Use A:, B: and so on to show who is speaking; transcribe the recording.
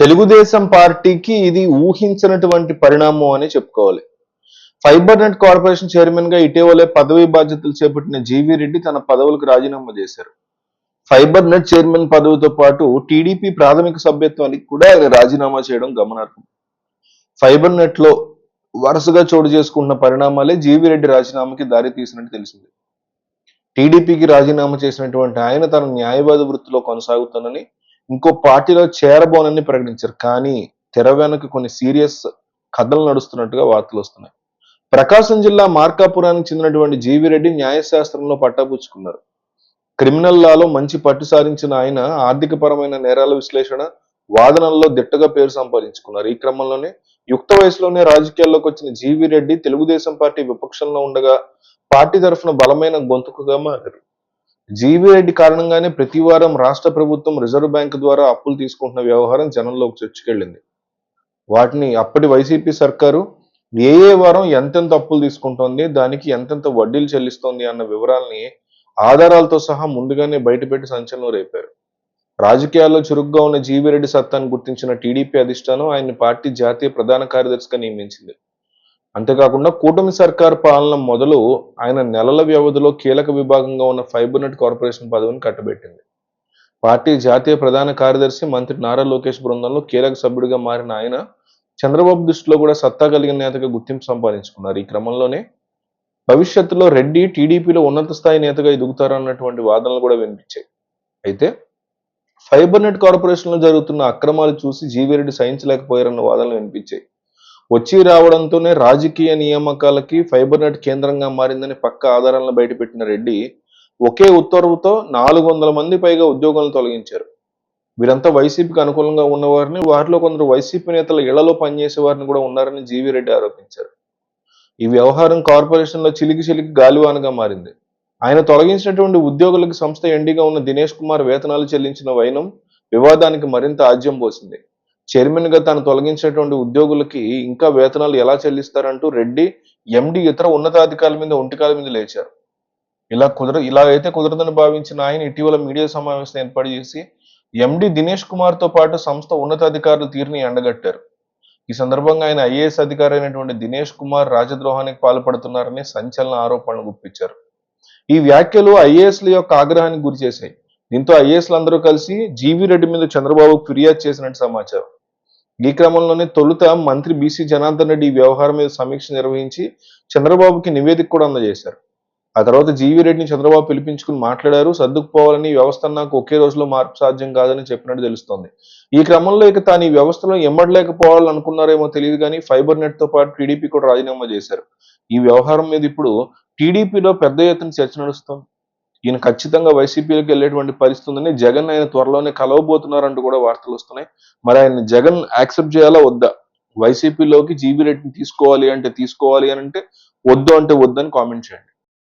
A: తెలుగుదేశం పార్టీకి ఇది ఊహించినటువంటి పరిణామం అని చెప్పుకోవాలి. ఫైబర్ నెట్ కార్పొరేషన్ చైర్మన్గా ఇటీవలే పదవి బాధ్యతలు చేపట్టిన జీవీ రెడ్డి తన పదవులకు రాజీనామా చేశారు. ఫైబర్ నెట్ చైర్మన్ పదవితో పాటు టీడీపీ ప్రాథమిక సభ్యత్వానికి కూడా ఆయన రాజీనామా చేయడం గమనార్హం. ఫైబర్ నెట్లో వరుసగా చోటు చేసుకున్న పరిణామాలే జీవీ రెడ్డి రాజీనామాకి దారి తీసినట్టు తెలిసింది. టీడీపీకి రాజీనామా చేసినటువంటి ఆయన తన న్యాయవాద వృత్తిలో కొనసాగుతానని ఇంకో పార్టీలో చేరబోనని ప్రకటించారు. కానీ తెర వెనక కొన్ని సీరియస్ కథలు నడుస్తున్నట్టుగా వార్తలు వస్తున్నాయి. ప్రకాశం జిల్లా మార్కాపురానికి చెందినటువంటి జీవి రెడ్డి న్యాయశాస్త్రంలో పట్టాపుచ్చుకున్నారు. క్రిమినల్ లాలో మంచి పట్టు సాధించిన ఆయన ఆర్థిక పరమైన నేరాల విశ్లేషణ వాదనల్లో దిట్టగా పేరు సంపాదించుకున్నారు. ఈ క్రమంలోనే యుక్త వయసులోనే రాజకీయాల్లోకి వచ్చిన G V Reddy Telugu Desam party విపక్షంలో ఉండగా పార్టీ తరఫున బలమైన గొంతుకుగా మారారు. జీవీ రెడ్డి కారణంగానే ప్రతి వారం రాష్ట్ర ప్రభుత్వం రిజర్వ్ బ్యాంక్ ద్వారా అప్పులు తీసుకుంటున్న వ్యవహారం జనంలోకి చొచ్చుకెళ్ళింది. వాటిని అప్పటి వైసీపీ సర్కారు ఏ ఏ వారం ఎంతెంత అప్పులు తీసుకుంటోంది దానికి ఎంతెంత వడ్డీలు చెల్లిస్తోంది అన్న వివరాలని ఆధారాలతో సహా ముందుగానే బయటపెట్టి సంచలనం రేపారు. రాజకీయాల్లో చురుగ్గా ఉన్న జీవిరెడ్డి సత్తాను గుర్తించిన టీడీపీ అధిష్టానం ఆయన్ని పార్టీ జాతీయ ప్రధాన కార్యదర్శిగా నియమించింది. అంతేకాకుండా కూటమి సర్కార్ పాలన మొదలు ఆయన నెలల వ్యవధిలో కీలక విభాగంగా ఉన్న ఫైబర్ నెట్ కార్పొరేషన్ పదవిని కట్టబెట్టింది. పార్టీ జాతీయ ప్రధాన కార్యదర్శి మంత్రి నారా లోకేష్ బృందంలో కీలక సభ్యుడిగా మారిన ఆయన చంద్రబాబు దృష్టిలో కూడా సత్తా కలిగిన నేతగా గుర్తింపు సంపాదించుకున్నారు. ఈ క్రమంలోనే భవిష్యత్తులో రెడ్డి టీడీపీలో ఉన్నత స్థాయి నేతగా ఎదుగుతారన్నటువంటి వాదనలు కూడా వినిపించాయి. అయితే ఫైబర్ నెట్ కార్పొరేషన్లో జరుగుతున్న అక్రమాలు చూసి జీవిరెడ్డి సహించలేకపోయారన్న వాదనలు వినిపించాయి. వచ్చి రావడంతోనే రాజకీయ నియామకాలకి ఫైబర్ నెట్ కేంద్రంగా మారిందని పక్క ఆధారాలను బయటపెట్టిన రెడ్డి ఒకే ఉత్తర్వుతో నాలుగు వందల మంది పైగా ఉద్యోగాలను తొలగించారు. వీరంతా వైసీపీకి అనుకూలంగా ఉన్నవారిని వారిలో కొందరు వైసీపీ నేతల ఇళ్ళలో పనిచేసే వారిని కూడా ఉన్నారని జీవీ రెడ్డి ఆరోపించారు. ఈ వ్యవహారం కార్పొరేషన్లో చిలికి చిలికి గాలివానగా మారింది. ఆయన తొలగించినటువంటి ఉద్యోగులకు సంస్థ ఎండిగా ఉన్న దినేష్ కుమార్ వేతనాలు చెల్లించిన వైనం వివాదానికి మరింత ఆజ్యం పోసింది. చైర్మన్గా తాను తొలగించినటువంటి ఉద్యోగులకి ఇంకా వేతనాలు ఎలా చెల్లిస్తారంటూ రెడ్డి ఎండి ఇతర ఉన్నతాధికారుల మీద ఒంటికాల మీద లేచారు. ఇలా కుదర ఇలా అయితే కుదరదని భావించిన ఆయన ఇటీవల మీడియా సమావేశం ఏర్పాటు చేసి ఎండి దినేష్ కుమార్తో పాటు సంస్థ ఉన్నతాధికారులు తీరుని ఎండగట్టారు. ఈ సందర్భంగా ఆయన ఐఏఎస్ అధికారి అయినటువంటి దినేష్ కుమార్ రాజద్రోహానికి పాల్పడుతున్నారని సంచలన ఆరోపణలు గుప్పించారు. ఈ వ్యాఖ్యలు ఐఏఎస్ల యొక్క ఆగ్రహానికి గురి చేశాయి దీంతో ఐఏఎస్లు అందరూ కలిసి జీవీ రెడ్డి మీద చంద్రబాబుకు ఫిర్యాదు చేసినట్టు సమాచారం. ఈ క్రమంలోనే తొలుత మంత్రి బీసీ జనార్దన్ రెడ్డి ఈ వ్యవహారం మీద సమీక్ష నిర్వహించి చంద్రబాబుకి నివేదిక కూడా అందజేశారు. ఆ తర్వాత జీవీ రెడ్డిని చంద్రబాబు పిలిపించుకుని మాట్లాడారు. సర్దుకుపోవాలని వ్యవస్థ నాకు ఒకే రోజులో మార్పు సాధ్యం కాదని చెప్పినట్టు తెలుస్తోంది. ఈ క్రమంలో ఇక తాను ఈ వ్యవస్థలో ఎమ్మడలేకపోవాలనుకున్నారేమో తెలియదు కానీ ఫైబర్ నెట్తో పాటు టీడీపీ కూడా రాజీనామా చేశారు. ఈ వ్యవహారం మీద ఇప్పుడు టీడీపీలో పెద్ద ఎత్తున చర్చ నడుస్తోంది. ఈయన ఖచ్చితంగా వైసీపీలోకి వెళ్ళేటువంటి పరిస్థితి ఉందని జగన్ ఆయన త్వరలోనే కలవబోతున్నారంటూ కూడా వార్తలు వస్తున్నాయి. మరి ఆయన జగన్ యాక్సెప్ట్ చేయాలా వద్దా? వైసీపీలోకి జీబీ రెడ్డిని తీసుకోవాలి అంటే తీసుకోవాలి అని అంటే వద్దు అంటే వద్దని కామెంట్ చేయండి.